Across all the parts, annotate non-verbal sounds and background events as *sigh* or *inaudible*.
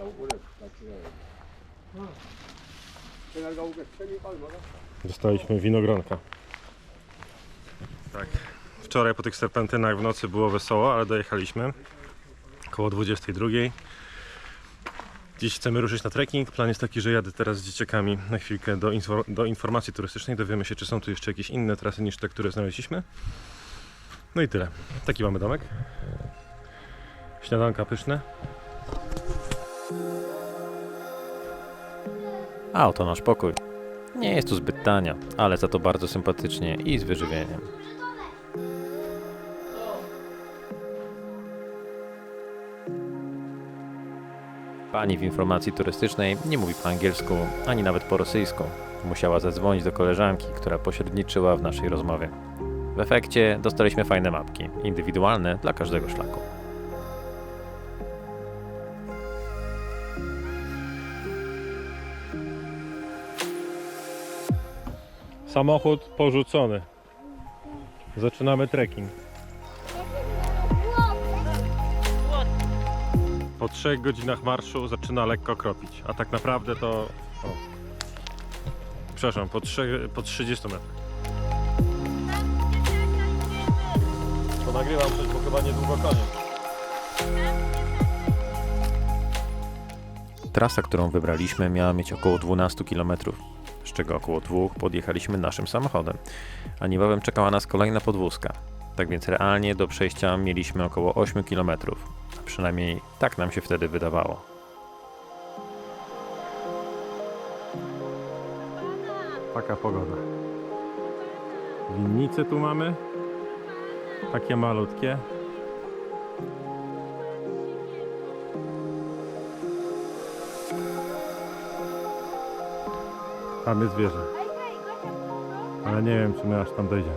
albo Dostaliśmy winogronka. Tak. Wczoraj po tych serpentynach w nocy było wesoło, ale dojechaliśmy koło 22. Dziś chcemy ruszyć na trekking. Plan jest taki, że jadę teraz z dzieciakami na chwilkę do, infor- do informacji turystycznej. Dowiemy się, czy są tu jeszcze jakieś inne trasy niż te, które znaleźliśmy. No i tyle. Taki mamy domek. Śniadanka pyszne. A oto nasz pokój. Nie jest tu zbyt tania, ale za to bardzo sympatycznie i z wyżywieniem. Pani w informacji turystycznej nie mówi po angielsku, ani nawet po rosyjsku. Musiała zadzwonić do koleżanki, która pośredniczyła w naszej rozmowie. W efekcie dostaliśmy fajne mapki, indywidualne dla każdego szlaku. Samochód porzucony. Zaczynamy trekking. Po trzech godzinach marszu zaczyna lekko kropić, a tak naprawdę to. O. Przepraszam, po, trzech, po 30 metrach. To nagrywam coś, bo chyba niedługo koniec. Trasa, którą wybraliśmy, miała mieć około 12 km, z czego około dwóch podjechaliśmy naszym samochodem, a niebawem czekała nas kolejna podwózka. Tak więc realnie do przejścia mieliśmy około 8 km, a przynajmniej tak nam się wtedy wydawało. Taka pogoda. Winnice tu mamy. Takie malutkie. Tam jest wieża. Ale nie wiem, czy my aż tam dojdziemy.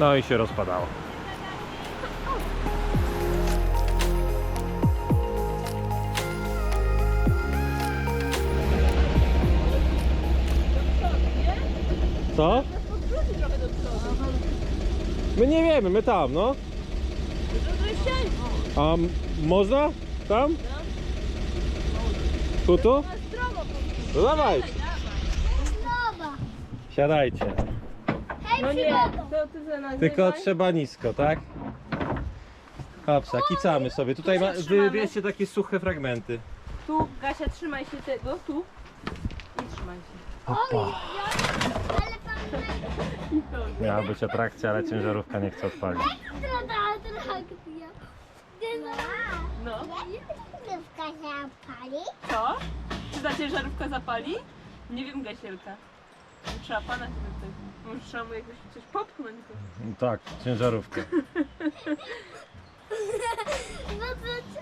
No i się rozpadało. Co? My nie wiemy, my tam, no. A m- można? Tam? Tu, tu? No dawaj. Siadajcie. No nie, ty za nas Tylko trzeba nisko, tak? Hopsa, kicamy sobie. Tutaj ma, Trzymamy. wybierzcie takie suche fragmenty. Tu, Gasia, trzymaj się tego, tu. I trzymaj się. Opa. Miała być atrakcja, ale ciężarówka nie chce odpalić. No. zapali? Co? Czy ta ciężarówka zapali? Nie wiem, Gasielka. Trzeba pana się zapytać. Może trzeba mu jakoś coś popchnąć. go. Tak, ciężarówkę. *laughs* No to co?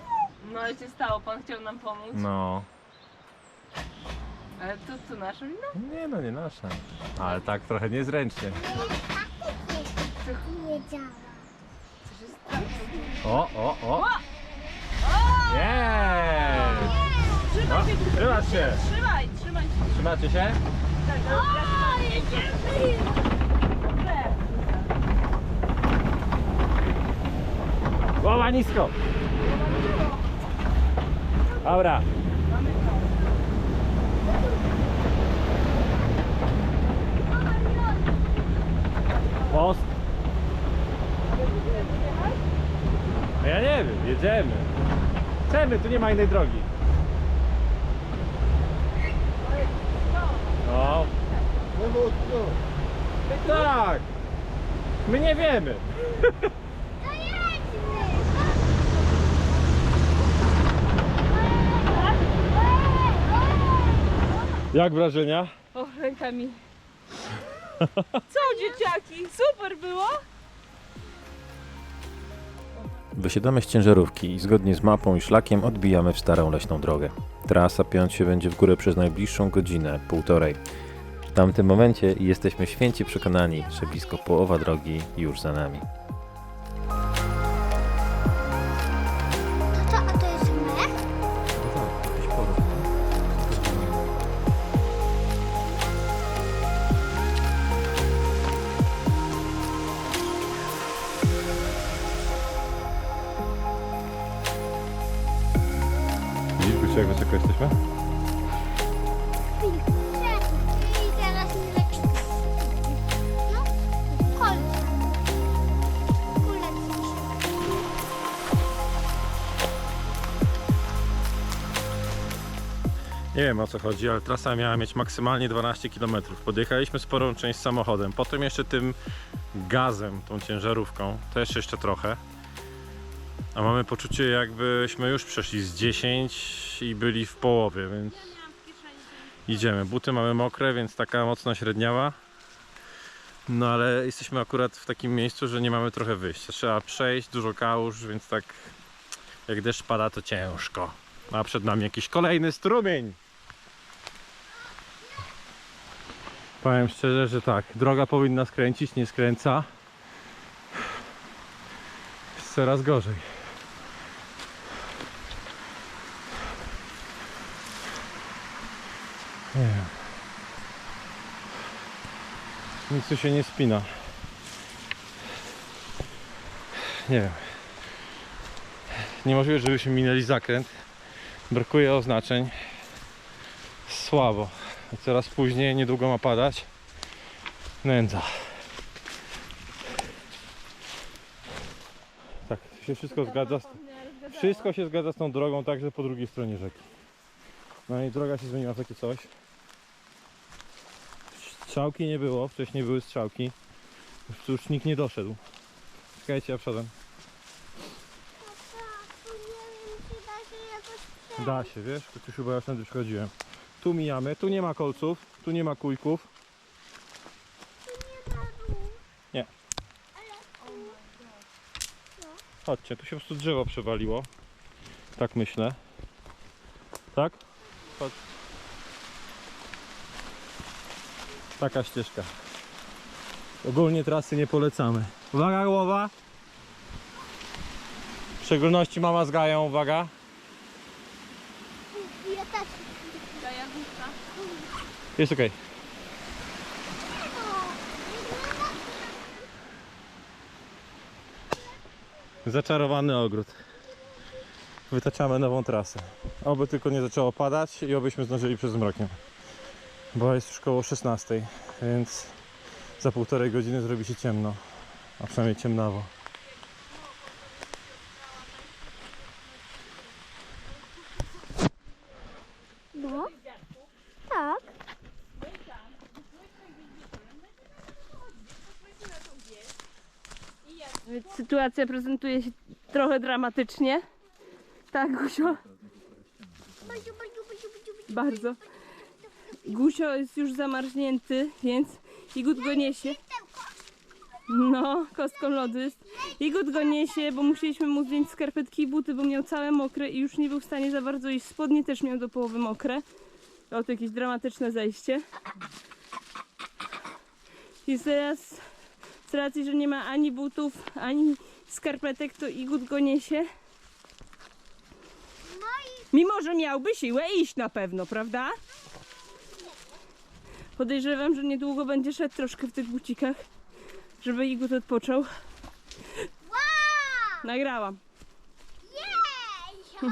No ale się stało, pan chciał nam pomóc. No. Ale to co nasze wino? Nie no, nie nasza. Ale tak trochę niezręcznie. Nie działa. Co się stało? O, o, o. Jest! No, Trzymaj się, trzymasz się. trzymaj, trzymaj się. Trzymacie się? Tak, no, ja jedziemy! Głowa nisko. Dobra. Most. No Ja nie wiem, jedziemy. Chcemy, tu nie ma innej drogi. No. Tak. My nie wiemy. *laughs* Jak wrażenia? O, rękami. Co dzieciaki? Super było? Wysiadamy z ciężarówki i zgodnie z mapą i szlakiem odbijamy w starą leśną drogę. Trasa piąć się będzie w górę przez najbliższą godzinę, półtorej. W tamtym momencie jesteśmy święci przekonani, że blisko połowa drogi już za nami. Nie wiem o co chodzi, ale trasa miała mieć maksymalnie 12 km. Podjechaliśmy sporą część samochodem, potem jeszcze tym gazem, tą ciężarówką, też jeszcze trochę. A mamy poczucie jakbyśmy już przeszli z 10 i byli w połowie, więc idziemy. Buty mamy mokre, więc taka mocna średniawa. No ale jesteśmy akurat w takim miejscu, że nie mamy trochę wyjścia. Trzeba przejść, dużo kałuż, więc tak jak deszcz pada to ciężko. A przed nami jakiś kolejny strumień. Powiem szczerze, że tak, droga powinna skręcić, nie skręca. Jest coraz gorzej. Nie wiem. Nic tu się nie spina. Nie wiem. Niemożliwe, żebyśmy minęli zakręt. Brakuje oznaczeń. Słabo. Coraz później, niedługo ma padać. Nędza. Tak, się wszystko zgadza. Z... Wszystko się zgadza z tą drogą, także po drugiej stronie rzeki. No i droga się zmieniła w takie coś. Strzałki nie było, wcześniej były strzałki. Już, nikt nie doszedł. Czekajcie, ja przodem. Da się wiesz, tu chyba już tędy przychodziłem. Tu mijamy, tu nie ma kolców, tu nie ma kujków. Tu nie ma. Nie. Ale Chodźcie, tu się po prostu drzewo przewaliło. Tak myślę. Tak? Chodź. Taka ścieżka. Ogólnie trasy nie polecamy. Uwaga głowa! W szczególności mama z Gają, uwaga. ja też. Daję buta. Jest okej. O, Zaczarowany ogród. Wytaczamy nową trasę. Oby tylko nie zaczęło padać i obyśmy zdążyli przed zmrokiem. Bo jest już koło 16, więc za półtorej godziny zrobi się ciemno. A przynajmniej ciemnawo. No, tak. Więc sytuacja prezentuje się trochę dramatycznie. Tak, Gusio? Bardzo. Gusio jest już zamarznięty, więc Igut go niesie. No, kostką lodu jest. Igut go niesie, bo musieliśmy mu zdjąć skarpetki i buty, bo miał całe mokre i już nie był w stanie za bardzo iść. Spodnie też miał do połowy mokre. O, to jakieś dramatyczne zejście. I teraz z racji, że nie ma ani butów, ani skarpetek, to Igut go niesie. No Mimo, że miałby siłę iść na pewno, prawda? Podejrzewam, że niedługo będzie szedł troszkę w tych bucikach, żeby Igut odpoczął. wow! Nagrałam. Jej! *laughs*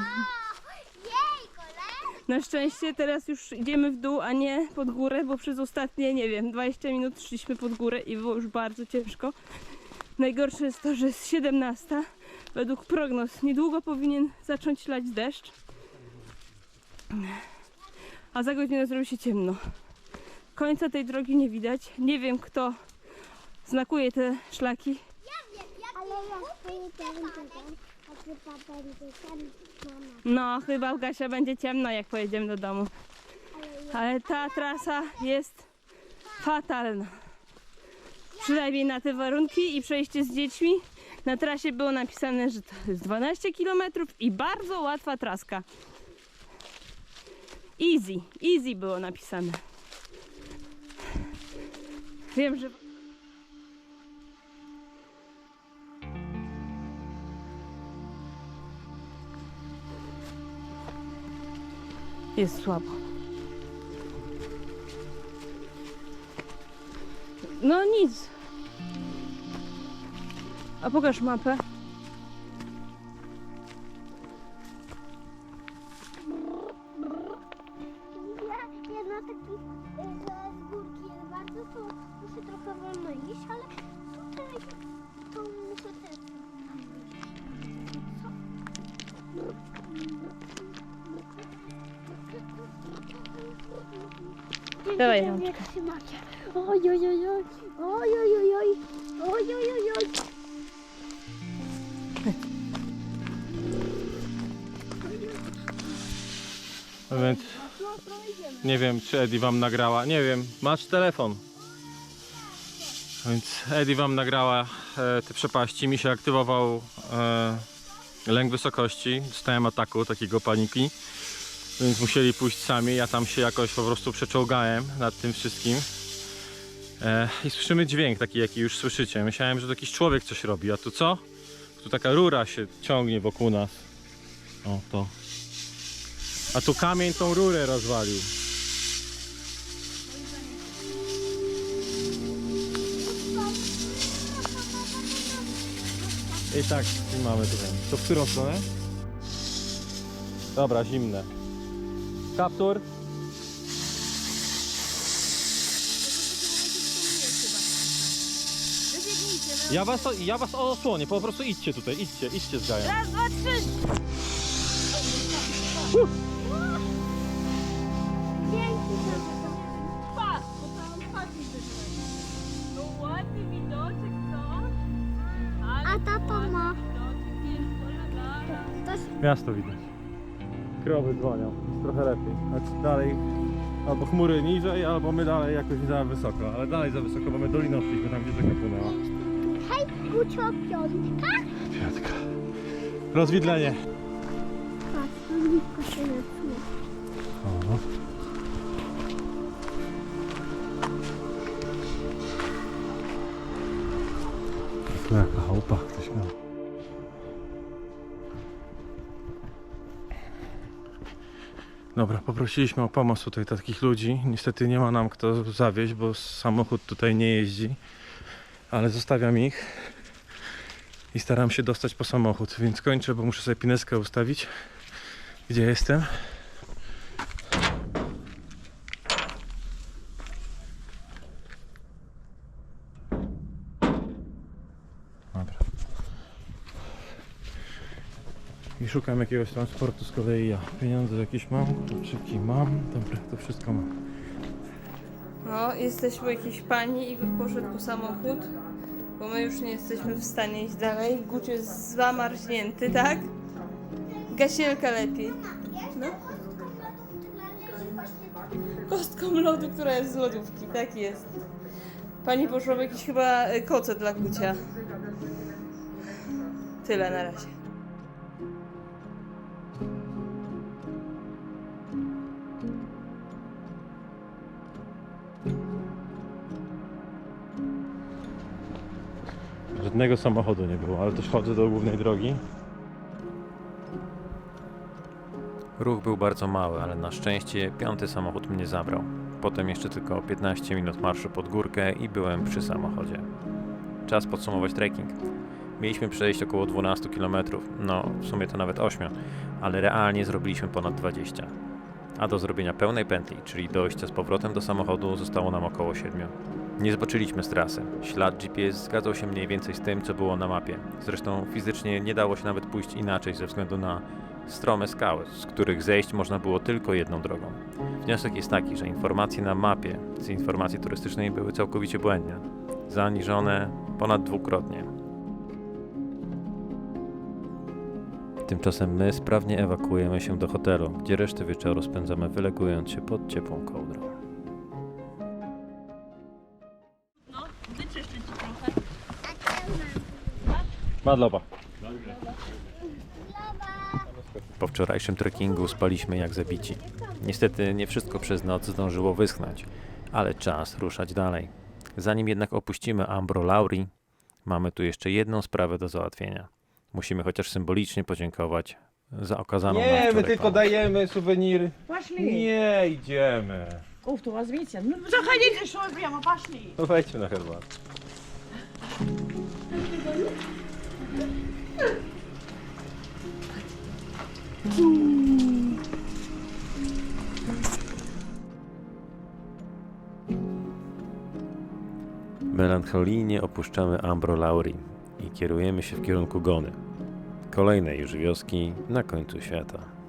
Na szczęście teraz już idziemy w dół, a nie pod górę, bo przez ostatnie, nie wiem, 20 minut szliśmy pod górę i było już bardzo ciężko. Najgorsze jest to, że jest 17. Według prognoz niedługo powinien zacząć lać deszcz. A za godzinę zrobi się ciemno. Końca tej drogi nie widać. Nie wiem kto znakuje te szlaki. Ale mama. No, chyba Gasia będzie ciemno jak pojedziemy do domu. Ale ta trasa jest fatalna. Przynajmniej na te warunki i przejście z dziećmi. Na trasie było napisane, że to jest 12 km i bardzo łatwa traska. Easy, easy było napisane. Wiem, że. Jest słabo. No nic. A pokaż mapę. Ja, ja na taki, e, że z górki jest bardzo, to muszę trochę wolno iść, ale tutaj to muszę też. Co? Dawaj rączkę. Oj, oj, oj, oj, oj, oj, oj, oj, oj, oj, oj. Więc nie wiem, czy Eddie wam nagrała. Nie wiem, masz telefon. Więc Eddie wam nagrała e, te przepaści. Mi się aktywował e, lęk wysokości. Dostałem ataku, takiego paniki. Więc musieli pójść sami. Ja tam się jakoś po prostu przeczołgałem nad tym wszystkim. E, I słyszymy dźwięk taki, jaki już słyszycie. Myślałem, że to jakiś człowiek coś robi. A tu co? Tu taka rura się ciągnie wokół nas. O, to. A tu kamień tą rurę rozwalił. I tak, i mamy tutaj. To w którą stronę? Dobra, zimne. Kaptur. Ja was, ja was osłonię, po prostu idźcie tutaj, idźcie, idźcie z gajem. Raz, dwa, trzy. Dzięki Miasto widać. Krowy dzwonią, jest trochę lepiej. Znaczy dalej, albo chmury niżej, albo my dalej jakoś za wysoko. Ale dalej za wysoko, bo my doliną szliśmy tam, gdzie rzeka płynęła. Hej, Gucio, piątka. Piątka. Rozwidlenie. Patrz, to blisko się jaka chałupa ktoś miał. Dobra, poprosiliśmy o pomoc tutaj takich ludzi. Niestety nie ma nam kto zawieźć, bo samochód tutaj nie jeździ. Ale zostawiam ich i staram się dostać po samochód, więc kończę, bo muszę sobie pineskę ustawić. Gdzie jestem? Szukam jakiegoś transportu z kolei ja. Pieniądze jakieś mam, kluczyki mam. Dobra, to wszystko mam. No, jesteśmy u jakiejś pani i poszedł po samochód, bo my już nie jesteśmy w stanie iść dalej. Gucz jest zamarznięty, tak? Gasielka lepiej. No. Kostką lodu, która jest z lodówki, tak jest. Pani poszła w jakieś chyba koce dla Gucia. Tyle na razie. Żadnego samochodu nie było, ale też chodzę do głównej drogi. Ruch był bardzo mały, ale na szczęście piąty samochód mnie zabrał. Potem jeszcze tylko 15 minut marszu pod górkę i byłem przy samochodzie. Czas podsumować trekking. Mieliśmy przejść około 12 km, no w sumie to nawet 8, ale realnie zrobiliśmy ponad 20. A do zrobienia pełnej pętli, czyli dojścia z powrotem do samochodu, zostało nam około 7. Nie zboczyliśmy z trasy. Ślad GPS zgadzał się mniej więcej z tym, co było na mapie. Zresztą fizycznie nie dało się nawet pójść inaczej ze względu na strome skały, z których zejść można było tylko jedną drogą. Wniosek jest taki, że informacje na mapie z informacji turystycznej były całkowicie błędne, zaniżone ponad dwukrotnie. Tymczasem my sprawnie ewakuujemy się do hotelu, gdzie resztę wieczoru spędzamy wylegując się pod ciepłą kołdrą. Madloba. Po wczorajszym trekkingu spaliśmy jak zabici. Niestety nie wszystko przez noc zdążyło wyschnąć, ale czas ruszać dalej. Zanim jednak opuścimy Ambro Lauri, mamy tu jeszcze jedną sprawę do załatwienia. Musimy chociaż symbolicznie podziękować za okazaną nam Nie, my wczoraj tylko pomoc. dajemy suweniry. Пошли. Nie idziemy. Ух ты, возьмите. Ну, заходите, что вы прямо пошли. No wejdźmy na herbatę. Melancholijnie opuszczamy Ambro Lauri i kierujemy się w kierunku Gony. Kolejnej już wioski na końcu świata.